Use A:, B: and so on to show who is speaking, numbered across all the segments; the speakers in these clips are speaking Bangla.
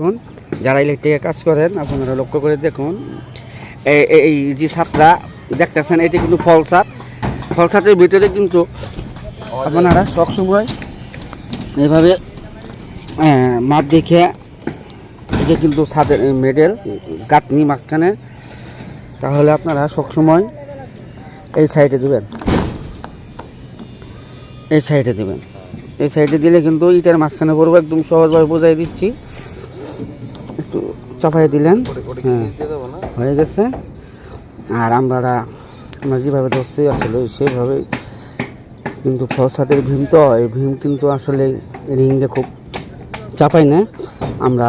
A: দেখুন যারা ইলেকট্রিকে কাজ করেন আপনারা লক্ষ্য করে দেখুন এই যে ছাদটা দেখতেছেন এটি কিন্তু ফল ছাদ ফল ছাদের ভিতরে কিন্তু আপনারা সবসময় এভাবে মাপ দেখে এটা কিন্তু ছাদের মেডেল গাঁথনি মাঝখানে। তাহলে আপনারা সবসময় এই সাইডে দিবেন। এই সাইডে দিবেন। এই সাইডে দিলে কিন্তু ইটার মাঝখানে পড়ব একদম সহজভাবে বোঝাই দিচ্ছি। একটু চাপাই দিলেন। হ্যাঁ। হয়ে গেছে। আর আমরা আমরা যেভাবে ধরছি আসলে সেইভাবে কিন্তু ফলসাদের ভীম তো এই ভীম কিন্তু আসলে রিংয়ে খুব চাপাই না। আমরা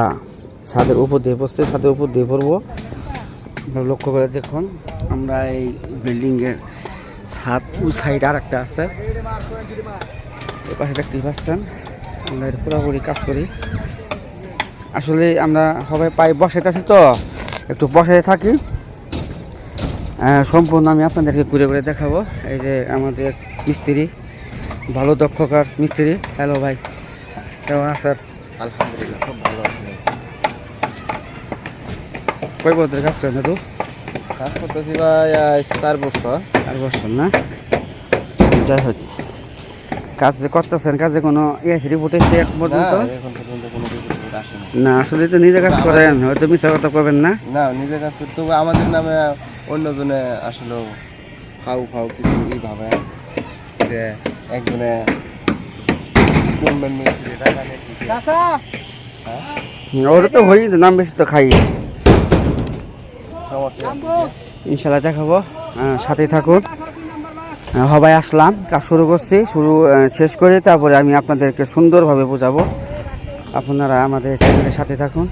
A: ছাদের উপর দিয়ে পড়ছে ছাদের উপর দিয়ে পড়ব আপনারা লক্ষ্য করে দেখুন আমরা এই বিল্ডিংয়ের ছাদ ওই সাইড আর একটা আছে। এই পাশে দেখতেই পাচ্ছেন আমরা এটা পুরোপুরি কাজ করি। আসলে আমরা সবাই পায়ে বসে আছি তো একটু বসে থাকি। সম্পূর্ণ আমি আপনাদেরকে ঘুরে ঘুরে দেখাবো। এই যে আমাদের মিস্ত্রি ভালো দক্ষকার মিস্ত্রি। হ্যালো ভাই কেমন আছেন?
B: আলহামদুলিল্লাহ খুব ভালো আছি।
A: কয় বছর কাজ করেন দাদু?
B: কাজ করতেছি ভাই চার বছর।
A: আর বছর না? যাই হোক কাজ যে করতেছেন কাজে কোনো ইয়েছে রিপোর্ট এসে এক পর্যন্ত
B: এখন পর্যন্ত কোনো রিপোর্ট আসেনি
A: না আসলে তো নিজে কাজ করেন হয়তো মিথ্যা কথা কবেন না।
B: না নিজে কাজ করতে তবু আমাদের নামে অন্যজনে আসলে খাও খাও কিছু ই ভাবে। যে একজনে হ্যাঁ?
A: ওটা তো হই নাম বেশি তো খাই। ইনশাল্লাহ দেখাবো। সাথে থাকুন। আহ, সবাই আসলাম কাজ শুরু করছি শুরু শেষ করে তারপরে আমি আপনাদেরকে সুন্দরভাবে বোঝাবো। আপনারা আমাদের চ্যানেলের সাথে থাকুন।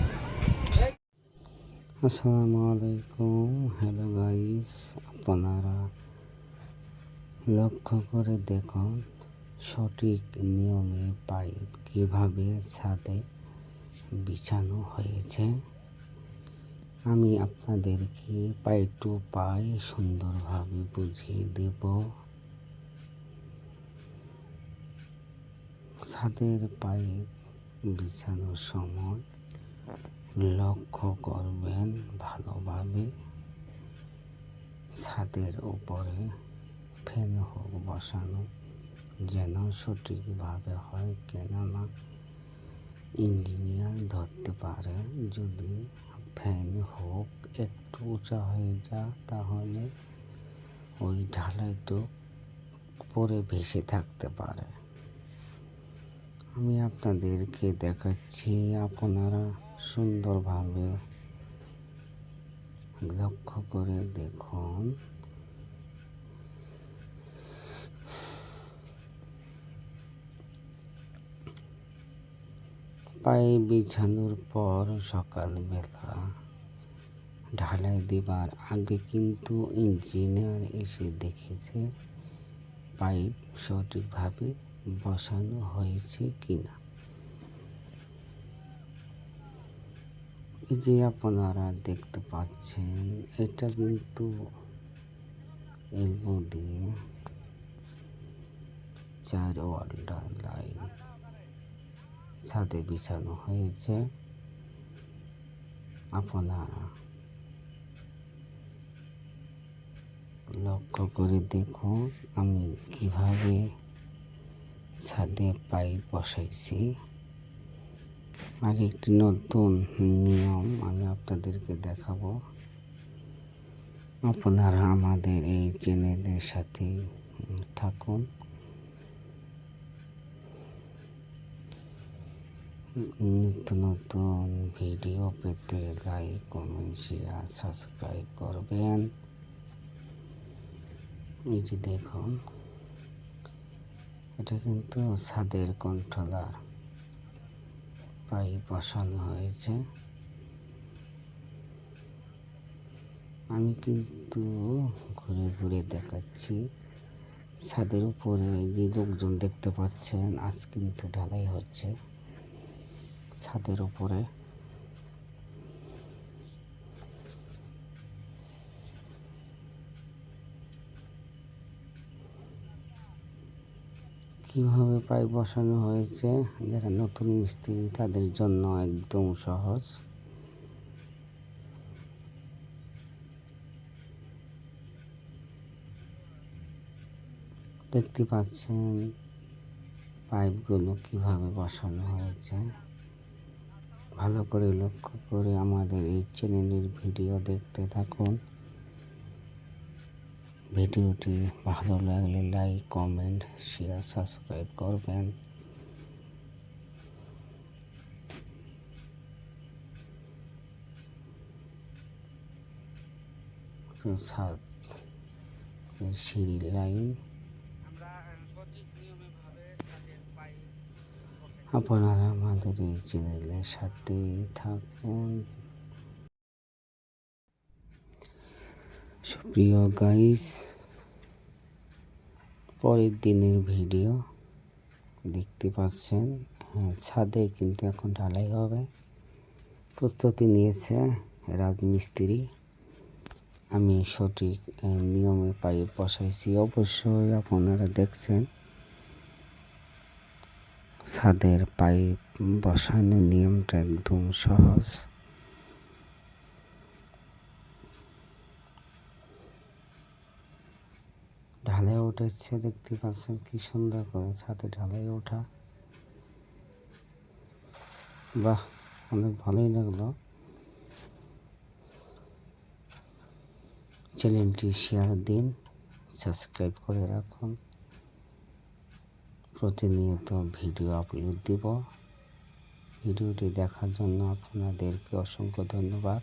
A: আসসালামু আলাইকুম। হ্যালো গাইস আপনারা লক্ষ্য করে দেখুন সঠিক নিয়মে পাইপ কীভাবে ছাদে বিছানো হয়েছে। আমি আপনাদেরকে পাই টু পাই সুন্দরভাবে বুঝিয়ে দেব। ছাদের পাইপ বিছানোর সময় লক্ষ্য করবেন ভালোভাবে। ছাদের উপরে ফ্যান হোক বসানো, যেন সঠিকভাবে হয় কেননা ইঞ্জিনিয়ার ধরতে পারে, যদি ফ্যান হোক একটু উঁচা হয়ে যা, তাহলে ওই ঢালাইটু পরে ভেসে থাকতে পারে। আমি আপনাদেরকে দেখাচ্ছি আপনারা সুন্দরভাবে লক্ষ্য করে দেখুন। পায়ে বিছানোর পর সকালবেলা ঢালাই দেবার আগে কিন্তু ইঞ্জিনিয়ার এসে দেখেছে পাইপ সঠিকভাবে বসানো হয়েছে কিনা? যে আপনারা দেখতে পাচ্ছেন, এটা কিন্তু এলবো দিয়ে চার ওয়াল্ডার লাইন ছাদে বিছানো হয়েছে। আপনারা লক্ষ্য করে দেখুন আমি কীভাবে ছাদে পাইপ বসাইছি। আর একটি নতুন নিয়ম আমি আপনাদেরকে দেখাবো। আপনারা আমাদের এই চ্যানেলের সাথে থাকুন। নিত্য নতুন ভিডিও পেতে লাইক, কমেন্ট, শেয়ার, সাবস্ক্রাইব করবেন। এই যে দেখুন এটা কিন্তু ছাদের কন্ট্রোলার পাইপ বসানো হয়েছে। আমি কিন্তু ঘুরে ঘুরে দেখাচ্ছি। ছাদের উপরে যে লোকজন দেখতে পাচ্ছেন, আজ কিন্তু ঢালাই হচ্ছে। ছাদের উপরে কীভাবে পাইপ বসানো হয়েছে? যারা নতুন মিস্ত্রি, তাদের জন্য একদম সহজ। দেখতে পাচ্ছেন পাইপগুলো কীভাবে বসানো হয়েছে। ভালো করে লক্ষ্য করে আমাদের এই চ্যানেলের ভিডিও দেখতে থাকুন। ভিডিওটি ভালো লাগলে লাইক, কমেন্ট শেয়ার সাবস্ক্রাইব করবেন। সাত সিঁড়ি লাইন। আপনারা আমাদের এই চ্যানেলের সাথে থাকুন। সুপ্রিয় গাইস পরের দিনের ভিডিও দেখতে পাচ্ছেন। হ্যাঁ ছাদে কিন্তু এখন ঢালাই হবে। প্রস্তুতি নিয়েছে রাজমিস্ত্রি। আমি সঠিক নিয়মে পাইপ বসাইছি। অবশ্যই আপনারা দেখছেন ছাদের পাইপ বসানোর নিয়মটা একদম সহজ। উঠেছে দেখতে পাচ্ছেন কি সুন্দর করে ছাদে ঢালাই ওঠা। বাহ, অনেক ভালোই লাগল। চ্যানেলটি শেয়ার দিন, সাবস্ক্রাইব করে রাখুন। প্রতিনিয়ত ভিডিও আপলোড দিব। ভিডিওটি দেখার জন্য আপনাদেরকে অসংখ্য ধন্যবাদ।